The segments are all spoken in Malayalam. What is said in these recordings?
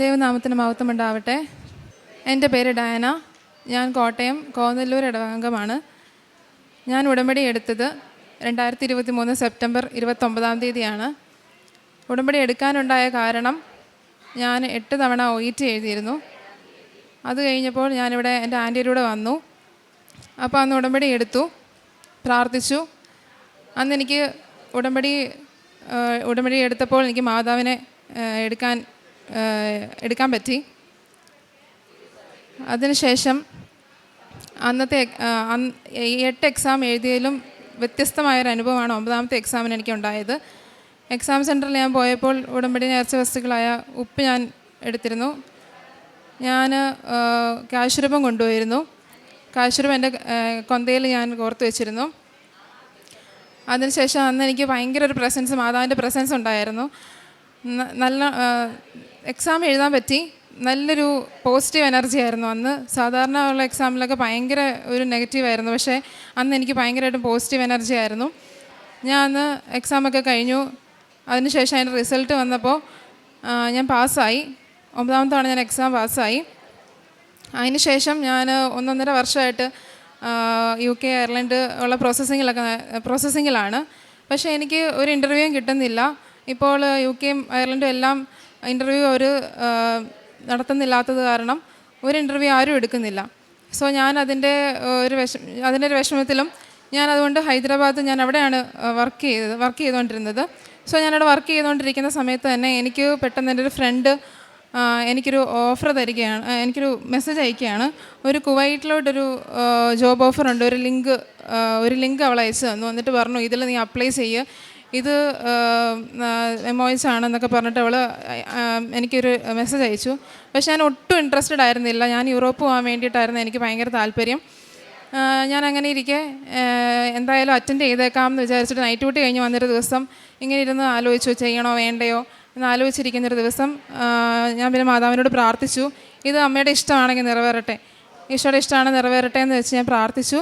ദൈവനാമത്തിന് മഹത്വം ഉണ്ടാവട്ടെ എന്റെ പേര് ഡയന. ഞാൻ കോട്ടയം കോന്നല്ലൂർ ഇടവകമാണ് ഞാൻ ഉടമ്പടി എടുത്തത് രണ്ടായിരത്തി ഇരുപത്തി മൂന്ന് സെപ്റ്റംബർ ഇരുപത്തൊമ്പതാം തീയതിയാണ്. ഉടമ്പടി എടുക്കാനുണ്ടായ കാരണം ഞാൻ എട്ട് തവണ ഒ ഇ ടി എഴുതിയിരുന്നു. അത് കഴിഞ്ഞപ്പോൾ ഞാനിവിടെ എന്റെ ആന്റിയുടെ കൂടെ വന്നു. അപ്പോൾ അന്ന് ഉടമ്പടി എടുത്തു പ്രാർത്ഥിച്ചു. അന്ന് എനിക്ക് ഉടമ്പടി ഉടമ്പടി എടുത്തപ്പോൾ എനിക്ക് മാതാവിനെ എടുക്കാൻ എടുക്കാൻ പറ്റി. അതിനുശേഷം അന്നത്തെ എട്ട് എക്സാം എഴുതിയതിലും വ്യത്യസ്തമായൊരു അനുഭവമാണ് ഒമ്പതാമത്തെ എക്സാമിന് എനിക്ക് ഉണ്ടായത് എക്സാം സെന്ററിൽ ഞാൻ പോയപ്പോൾ ഉടമ്പടി നേർച്ച വസ്തുക്കളായ ഉപ്പ് ഞാൻ എടുത്തിരുന്നു. ഞാൻ കാശുരൂപം കൊണ്ടുപോയിരുന്നു. കാശുരൂപം എന്റെ കൊന്തയിൽ ഞാൻ കോർത്ത് വെച്ചിരുന്നു. അതിനുശേഷം അന്ന് എനിക്ക് ഭയങ്കര ഒരു പ്രസൻസ് മാതാവിന്റെ പ്രസൻസ് ഉണ്ടായിരുന്നു. നല്ല എക്സാം എഴുതാൻ പറ്റി. നല്ലൊരു പോസിറ്റീവ് എനർജി ആയിരുന്നു. അന്ന് സാധാരണ ഉള്ള എക്സാമിലൊക്കെ ഭയങ്കര ഒരു നെഗറ്റീവ് ആയിരുന്നു. പക്ഷേ അന്ന് എനിക്ക് ഭയങ്കരമായിട്ടും പോസിറ്റീവ് എനർജി ആയിരുന്നു. ഞാൻ അന്ന് എക്സാമൊക്കെ കഴിഞ്ഞു. അതിനുശേഷം അതിന്റെ റിസൾട്ട് വന്നപ്പോൾ ഞാൻ പാസ്സായി. ഒമ്പതാമത്തവണ തവണ ഞാൻ എക്സാം പാസ്സായി. അതിനുശേഷം ഞാൻ ഒന്നൊന്നര വർഷമായിട്ട് യു കെ അയർലൻഡ് ഉള്ള പ്രോസസ്സിങ്ങിലൊക്കെ പ്രോസസ്സിങ്ങിലാണ് പക്ഷേ എനിക്ക് ഒരു ഇന്റർവ്യൂവും കിട്ടുന്നില്ല. ഇപ്പോൾ യു കെയും അയർലൻഡും എല്ലാം ഇന്റർവ്യൂ അവർ നടത്തുന്നില്ലാത്തത് കാരണം ഒരു ഇന്റർവ്യൂ ആരും എടുക്കുന്നില്ല. സോ ഞാൻ അതിന്റെ ഒരു വിഷ അതിന്റെ ഒരു വിഷമത്തിലും ഞാൻ അതുകൊണ്ട് ഹൈദരാബാദ് ഞാൻ അവിടെയാണ് വർക്ക് ചെയ്തത് വർക്ക് ചെയ്തുകൊണ്ടിരുന്നത് സോ ഞാനവിടെ വർക്ക് ചെയ്തുകൊണ്ടിരിക്കുന്ന സമയത്ത് തന്നെ എനിക്ക് പെട്ടെന്ന് എന്റെ ഒരു ഫ്രണ്ട് എനിക്കൊരു ഓഫർ തരികയാണ് എനിക്കൊരു മെസ്സേജ് അയക്കുകയാണ്. ഒരു കുവൈറ്റിലോട്ടൊരു ജോബ് ഓഫറുണ്ട് ഒരു ലിങ്ക് ഒരു ലിങ്ക് അവൾ അയച്ചു തന്നു. എന്നിട്ട് പറഞ്ഞു ഇതിൽ നീ അപ്ലൈ ചെയ്യുക ഇത് എമോയിസ് ആണെന്നൊക്കെ പറഞ്ഞിട്ട് അവൾ എനിക്കൊരു മെസ്സേജ് അയച്ചു. പക്ഷെ ഞാൻ ഒട്ടും ഇൻട്രസ്റ്റഡ് ആയിരുന്നില്ല. ഞാൻ യൂറോപ്പ് പോകാൻ വേണ്ടിയിട്ടായിരുന്നു എനിക്ക് ഭയങ്കര താല്പര്യം. ഞാൻ അങ്ങനെ ഇരിക്കെ എന്തായാലും അറ്റൻഡ് ചെയ്തേക്കാം എന്ന് വിചാരിച്ചിട്ട് നൈറ്റ് ഡ്യൂട്ടി കഴിഞ്ഞ് വന്നൊരു ദിവസം ഇങ്ങനെ ഇരുന്ന് ആലോചിച്ചു ചെയ്യണോ വേണ്ടയോ എന്ന് ആലോചിച്ചിരിക്കുന്നൊരു ദിവസം ഞാൻ പിന്നെ മാതാവിനോട് പ്രാർത്ഥിച്ചു. ഇത് അമ്മയുടെ ഇഷ്ടമാണെങ്കിൽ നിറവേറട്ടെ. ഈശോയുടെ ഇഷ്ടമാണ് നിറവേറട്ടെ എന്ന് വെച്ച് ഞാൻ പ്രാർത്ഥിച്ചു.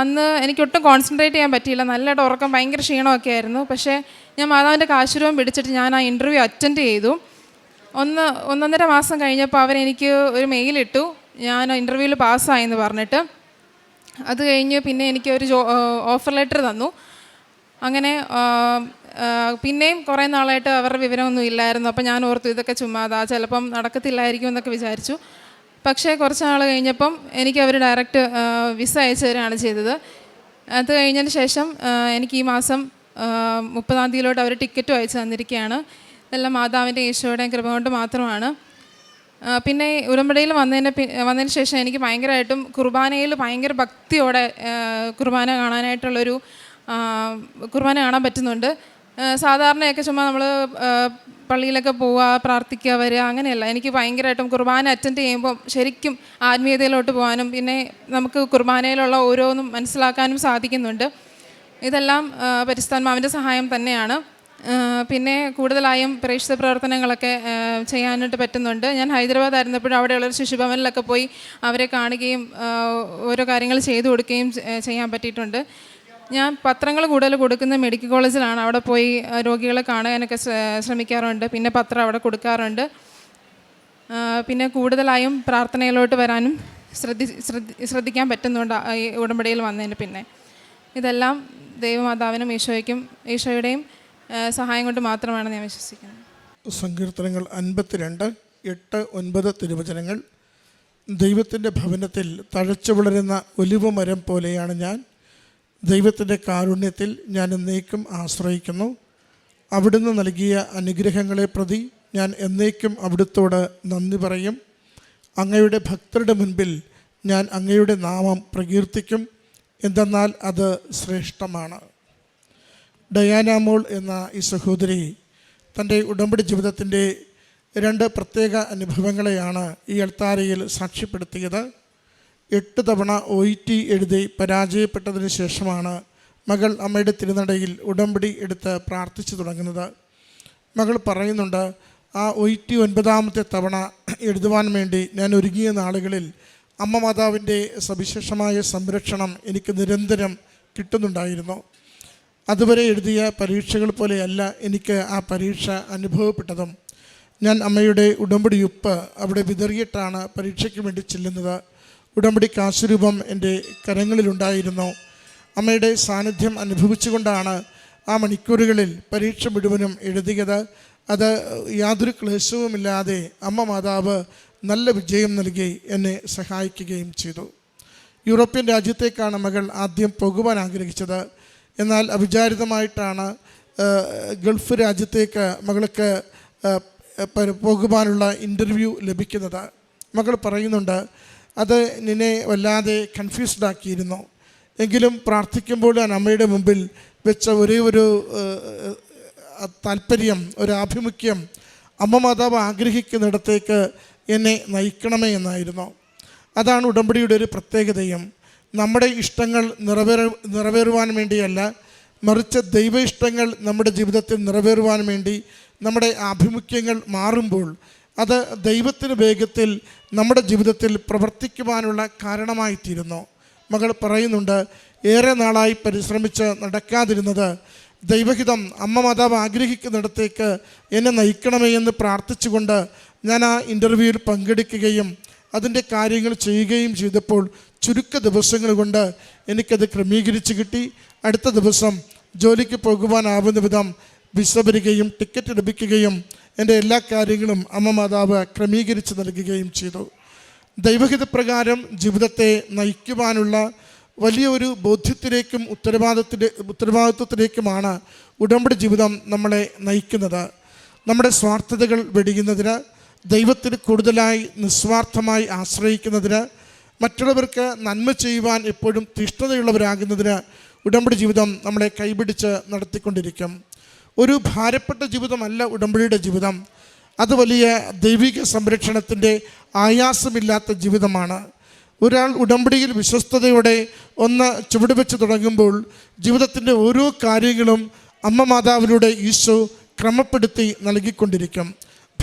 അന്ന് എനിക്കൊട്ടും കോൺസെൻട്രേറ്റ് ചെയ്യാൻ പറ്റിയില്ല. നല്ലതായിട്ട് ഉറക്കം ഭയങ്കര ക്ഷീണമൊക്കെ ആയിരുന്നു. പക്ഷേ ഞാൻ മാതാവിന്റെ കാശുരൂപം പിടിച്ചിട്ട് ഞാൻ ആ ഇന്റർവ്യൂ അറ്റൻഡ് ചെയ്തു. ഒന്ന് ഒന്നൊന്നര മാസം കഴിഞ്ഞപ്പോൾ അവരെനിക്ക് ഒരു മെയിലിട്ടു ഞാൻ ഇന്റർവ്യൂവിൽ പാസ്സായെന്ന് പറഞ്ഞിട്ട്. അത് കഴിഞ്ഞ് പിന്നെ എനിക്ക് ഒരു ജോ ഓഫർ ലെറ്റർ തന്നു. അങ്ങനെ പിന്നെയും കുറേ നാളായിട്ട് അവരുടെ വിവരമൊന്നും ഇല്ലായിരുന്നു. അപ്പോൾ ഞാൻ ഓർത്തു ഇതൊക്കെ ചുമ്മാതാ ചിലപ്പം നടക്കത്തില്ലായിരിക്കും എന്നൊക്കെ വിചാരിച്ചു. പക്ഷേ കുറച്ച് നാൾ കഴിഞ്ഞപ്പം എനിക്ക് അവർ ഡയറക്റ്റ് വിസ അയച്ചു തരികയാണ് ചെയ്തത്. അത് കഴിഞ്ഞതിന് ശേഷം എനിക്ക് ഈ മാസം മുപ്പതാം തീയതിയിലോട്ട് അവർ ടിക്കറ്റും അയച്ചു തന്നിരിക്കുകയാണ്. ഇതെല്ലാം മാതാവിന്റെ ഈശോയുടെയും കൃപ കൊണ്ട് മാത്രമാണ്. പിന്നെ ഉടമ്പടിയിൽ വന്നതിന് വന്നതിന് ശേഷം എനിക്ക് ഭയങ്കരമായിട്ടും കുർബാനയിൽ ഭയങ്കര ഭക്തിയോടെ കുർബാന കാണാനായിട്ടുള്ളൊരു കുർബാന കാണാൻ പറ്റുന്നുണ്ട്. സാധാരണയൊക്കെ ചുമ്മാ നമ്മൾ പള്ളിയിലൊക്കെ പോവുക പ്രാർത്ഥിക്കുക വരിക അങ്ങനെയല്ല. എനിക്ക് ഭയങ്കരമായിട്ടും കുർബാന അറ്റൻഡ് ചെയ്യുമ്പോൾ ശരിക്കും ആത്മീയതയിലോട്ട് പോകാനും പിന്നെ നമുക്ക് കുർബാനയിലുള്ള ഓരോന്നും മനസ്സിലാക്കാനും സാധിക്കുന്നുണ്ട്. ഇതെല്ലാം പരിസ്ഥാൻമാവിന്റെ സഹായം തന്നെയാണ്. പിന്നെ കൂടുതലായും പ്രേക്ഷിത പ്രവർത്തനങ്ങളൊക്കെ ചെയ്യാനായിട്ട് പറ്റുന്നുണ്ട്. ഞാൻ ഹൈദരാബാദ് ആയിരുന്നപ്പോഴും അവിടെയുള്ളൊരു ശിശുഭവനിലൊക്കെ പോയി അവരെ കാണുകയും ഓരോ കാര്യങ്ങൾ ചെയ്തു കൊടുക്കുകയും ചെയ്യാൻ പറ്റിയിട്ടുണ്ട്. ഞാൻ പത്രങ്ങൾ കൂടുതൽ കൊടുക്കുന്ന മെഡിക്കൽ കോളേജിലാണ്. അവിടെ പോയി രോഗികളെ കാണാനൊക്കെ ശ്ര- ശ്രമിക്കാറുണ്ട്. പിന്നെ പത്രം അവിടെ കൊടുക്കാറുണ്ട്. പിന്നെ കൂടുതലായും പ്രാർത്ഥനയിലോട്ട് വരാനും ശ്രദ്ധി ശ്രദ്ധി ശ്രദ്ധിക്കാൻ പറ്റുന്നുണ്ട് ഈ ഉടമ്പടിയിൽ വന്നതിന് പിന്നെ. ഇതെല്ലാം ദൈവമാതാവിനും ഈശോയ്ക്കും ഈശോയുടെയും സഹായം കൊണ്ട് മാത്രമാണ് ഞാൻ വിശ്വസിക്കുന്നത്. സങ്കീർത്തനങ്ങൾ അൻപത്തിരണ്ട് എട്ട് ഒൻപത് തിരുവചനങ്ങൾ. ദൈവത്തിന്റെ ഭവനത്തിൽ തഴച്ചു വളരുന്ന ഒലിവ് മരം പോലെയാണ് ഞാൻ. ദൈവത്തിന്റെ കാരുണ്യത്തിൽ ഞാൻ എന്നേക്കും ആശ്രയിക്കുന്നു. അവിടുന്ന് നൽകിയ അനുഗ്രഹങ്ങളെ പ്രതി ഞാൻ എന്നേക്കും അവിടുത്തോട് നന്ദി പറയും. അങ്ങയുടെ ഭക്തരുടെ മുൻപിൽ ഞാൻ അങ്ങയുടെ നാമം പ്രകീർത്തിക്കും. എന്തെന്നാൽ അത് ശ്രേഷ്ഠമാണ്. ഡയാനാമോൾ എന്ന ഈ സഹോദരി തന്റെ ഉടമ്പടി ജീവിതത്തിന്റെ രണ്ട് പ്രത്യേക അനുഭവങ്ങളെയാണ് ഈ അൾത്താരയിൽ സാക്ഷ്യപ്പെടുത്തിയത്. എട്ട് തവണ ഒ ടി എഴുതി പരാജയപ്പെട്ടതിന് ശേഷമാണ് മകൾ അമ്മയുടെ തിരുനടയിൽ ഉടമ്പടി എടുത്ത് പ്രാർത്ഥിച്ചു തുടങ്ങുന്നത്. മകൾ പറയുന്നുണ്ട് ആ ഒ ഇ ടി ഒൻപതാമത്തെ തവണ എഴുതുവാൻ വേണ്ടി ഞാൻ ഒരുങ്ങിയ നാളുകളിൽ അമ്മ മാതാവിന്റെ സവിശേഷമായ സംരക്ഷണം എനിക്ക് നിരന്തരം കിട്ടുന്നുണ്ടായിരുന്നു. അതുവരെ എഴുതിയ പരീക്ഷകൾ പോലെയല്ല എനിക്ക് ആ പരീക്ഷ അനുഭവപ്പെട്ടതും. ഞാൻ അമ്മയുടെ ഉടമ്പടി ഉപ്പ് അവിടെ വിതറിയിട്ടാണ് പരീക്ഷയ്ക്ക് വേണ്ടി ചെല്ലുന്നത്. ഉടമ്പടി കാശുരൂപം എന്റെ കരങ്ങളിലുണ്ടായിരുന്നു. അമ്മയുടെ സാന്നിധ്യം അനുഭവിച്ചുകൊണ്ടാണ് ആ മണിക്കൂറുകളിൽ പരീക്ഷ മുഴുവനും എഴുതിയത്. അത് യാതൊരു ക്ലേശവുമില്ലാതെ അമ്മ മാതാവ് നല്ല വിജയം നൽകി എന്നെ സഹായിക്കുകയും ചെയ്തു. യൂറോപ്യൻ രാജ്യത്തേക്കാണ് മകൾ ആദ്യം പോകുവാൻ ആഗ്രഹിച്ചത്. എന്നാൽ അവിചാരിതമായിട്ടാണ് ഗൾഫ് രാജ്യത്തേക്ക് മകൾക്ക് പോകുവാനുള്ള ഇന്റർവ്യൂ ലഭിക്കുന്നത്. മകൾ പറയുന്നുണ്ട് അത് നിന്നെ വല്ലാതെ കൺഫ്യൂസ്ഡ് ആക്കിയിരുന്നു എങ്കിലും പ്രാർത്ഥിക്കുമ്പോൾ ഞാൻ അമ്മയുടെ മുമ്പിൽ വെച്ച ഒരേ ഒരു താല്പര്യം ഒരു ആഭിമുഖ്യം അമ്മ മാതാവ് ആഗ്രഹിക്കുന്നിടത്തേക്ക് എന്നെ നയിക്കണമേ എന്നായിരുന്നു. അതാണ് ഉടമ്പടിയുടെ ഒരു പ്രത്യേകതയും. നമ്മുടെ ഇഷ്ടങ്ങൾ നിറവേറ നിറവേറുവാൻ വേണ്ടിയല്ല മറിച്ച് ദൈവ ഇഷ്ടങ്ങൾ നമ്മുടെ ജീവിതത്തിൽ നിറവേറുവാൻ വേണ്ടി നമ്മുടെ ആഭിമുഖ്യങ്ങൾ മാറുമ്പോൾ അത് ദൈവത്തിന് വേഗത്തിൽ നമ്മുടെ ജീവിതത്തിൽ പ്രവർത്തിക്കുവാനുള്ള കാരണമായിത്തീരുന്നു. മകൾ പറയുന്നുണ്ട് ഏറെ നാളായി പരിശ്രമിച്ച് നടക്കാതിരുന്നത് ദൈവഹിതം അമ്മ മാതാവ് ആഗ്രഹിക്കുന്നിടത്തേക്ക് എന്നെ നയിക്കണമേ എന്ന് പ്രാർത്ഥിച്ചുകൊണ്ട് ഞാൻ ആ ഇന്റർവ്യൂവിൽ പങ്കെടുക്കുകയും അതിന്റെ കാര്യങ്ങൾ ചെയ്യുകയും ചെയ്തപ്പോൾ ചുരുക്ക ദിവസങ്ങൾ കൊണ്ട് എനിക്കത് ക്രമീകരിച്ച് കിട്ടി. അടുത്ത ദിവസം ജോലിക്ക് പോകുവാനാവുന്ന വിധം വിസ വരികയും ടിക്കറ്റ് ലഭിക്കുകയും എന്റെ എല്ലാ കാര്യങ്ങളും അമ്മ മാതാവ് ക്രമീകരിച്ച് നൽകുകയും ചെയ്തു. ദൈവഹിതപ്രകാരം ജീവിതത്തെ നയിക്കുവാനുള്ള വലിയ ഒരു ബോധ്യത്തിലേക്കും ഉത്തരവാദിത്തത്തിലെ ഉത്തരവാദിത്വത്തിലേക്കുമാണ് ഉടമ്പടി ജീവിതം നമ്മളെ നയിക്കുന്നത്. നമ്മുടെ സ്വാർത്ഥതകൾ വെടിയുന്നതിന് ദൈവത്തിന് കൂടുതലായി നിസ്വാർത്ഥമായി ആശ്രയിക്കുന്നതിന് മറ്റുള്ളവർക്ക് നന്മ ചെയ്യുവാൻ എപ്പോഴും തീഷ്ണതയുള്ളവരാകുന്നതിന് ഉടമ്പടി ജീവിതം നമ്മളെ കൈപിടിച്ച് നടത്തിക്കൊണ്ടിരിക്കും. ഒരു ഭാരപ്പെട്ട ജീവിതമല്ല ഉടമ്പടിയുടെ ജീവിതം. അത് വലിയ ദൈവിക സംരക്ഷണത്തിന്റെ ആയാസമില്ലാത്ത ജീവിതമാണ്. ഒരാൾ ഉടമ്പടിയിൽ വിശ്വസ്തയോടെ ഒന്ന് ചുവടുവെച്ച് തുടങ്ങുമ്പോൾ ജീവിതത്തിന്റെ ഓരോ കാര്യങ്ങളും അമ്മ മാതാവിലൂടെ ഈശോ ക്രമപ്പെടുത്തി നൽകിക്കൊണ്ടിരിക്കും.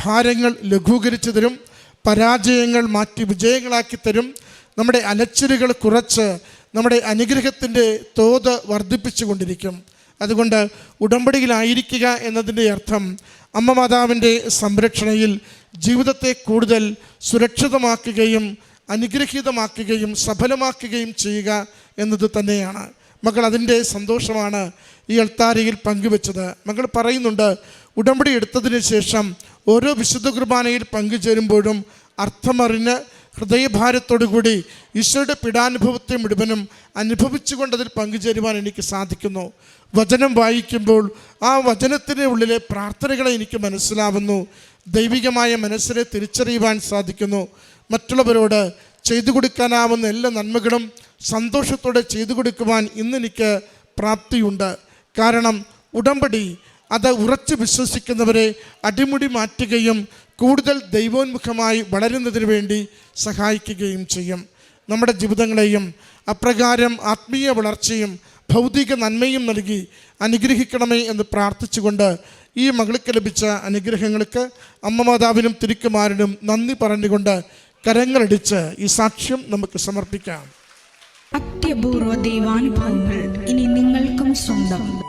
ഭാരങ്ങൾ ലഘൂകരിച്ചു തരും പരാജയങ്ങൾ മാറ്റി വിജയങ്ങളാക്കി തരും നമ്മുടെ അലച്ചിലുകൾ കുറച്ച് നമ്മുടെ അനുഗ്രഹത്തിന്റെ തോത് വർദ്ധിപ്പിച്ചു കൊണ്ടിരിക്കും അതുകൊണ്ട് ഉടമ്പടിയിലായിരിക്കുക എന്നതിന്റെ അർത്ഥം അമ്മ മാതാവിന്റെ സംരക്ഷണയിൽ ജീവിതത്തെ കൂടുതൽ സുരക്ഷിതമാക്കുകയും അനുഗ്രഹീതമാക്കുകയും സഫലമാക്കുകയും ചെയ്യുക എന്നത് തന്നെയാണ്. മകൾ അതിന്റെ സന്തോഷമാണ് ഈ അൾത്താരയിൽ പങ്കുവെച്ചത്. മകൾ പറയുന്നുണ്ട് ഉടമ്പടി എടുത്തതിന് ശേഷം ഓരോ വിശുദ്ധ കുർബാനയിൽ പങ്കുചേരുമ്പോഴും അർത്ഥമറിഞ്ഞ് ഹൃദയഭാരത്തോടുകൂടി ഈശോയുടെ പീഡാനുഭവത്തെ മുഴുവനും അനുഭവിച്ചുകൊണ്ട് അതിൽ പങ്കുചേരുവാൻ എനിക്ക് സാധിക്കുന്നു. വചനം വായിക്കുമ്പോൾ ആ വചനത്തിന്റെ ഉള്ളിലെ പ്രാർത്ഥനകളെ എനിക്ക് മനസ്സിലാവുന്നു. ദൈവികമായ മനസ്സിനെ തിരിച്ചറിയുവാൻ സാധിക്കുന്നു. മറ്റുള്ളവരോട് ചെയ്തു കൊടുക്കാനാവുന്ന എല്ലാ നന്മകളും സന്തോഷത്തോടെ ചെയ്തു കൊടുക്കുവാൻ ഇന്നെനിക്ക് പ്രാപ്തിയുണ്ട്. കാരണം ഉടമ്പടി അത് ഉറച്ചു വിശ്വസിക്കുന്നവരെ അടിമുടി മാറ്റുകയും കൂടുതൽ ദൈവോന്മുഖമായി വളരുന്നതിന് വേണ്ടി സഹായിക്കുകയും ചെയ്യും. നമ്മുടെ ജീവിതങ്ങളെയും അപ്രകാരം ആത്മീയ വളർച്ചയും ഭൗതിക നന്മയും നൽകി അനുഗ്രഹിക്കണമേ എന്ന് പ്രാർത്ഥിച്ചുകൊണ്ട് ഈ മകൾക്ക് ലഭിച്ച അനുഗ്രഹങ്ങൾക്ക് അമ്മ മാതാവിനും തിരുക്കുമാരനും നന്ദി പറഞ്ഞുകൊണ്ട് കരങ്ങളടിച്ച് ഈ സാക്ഷ്യം നമുക്ക് സമർപ്പിക്കാം. അത്യപൂർവ ദൈവാനുഭവങ്ങൾ ഇനി നിങ്ങൾക്കും സ്വന്തം.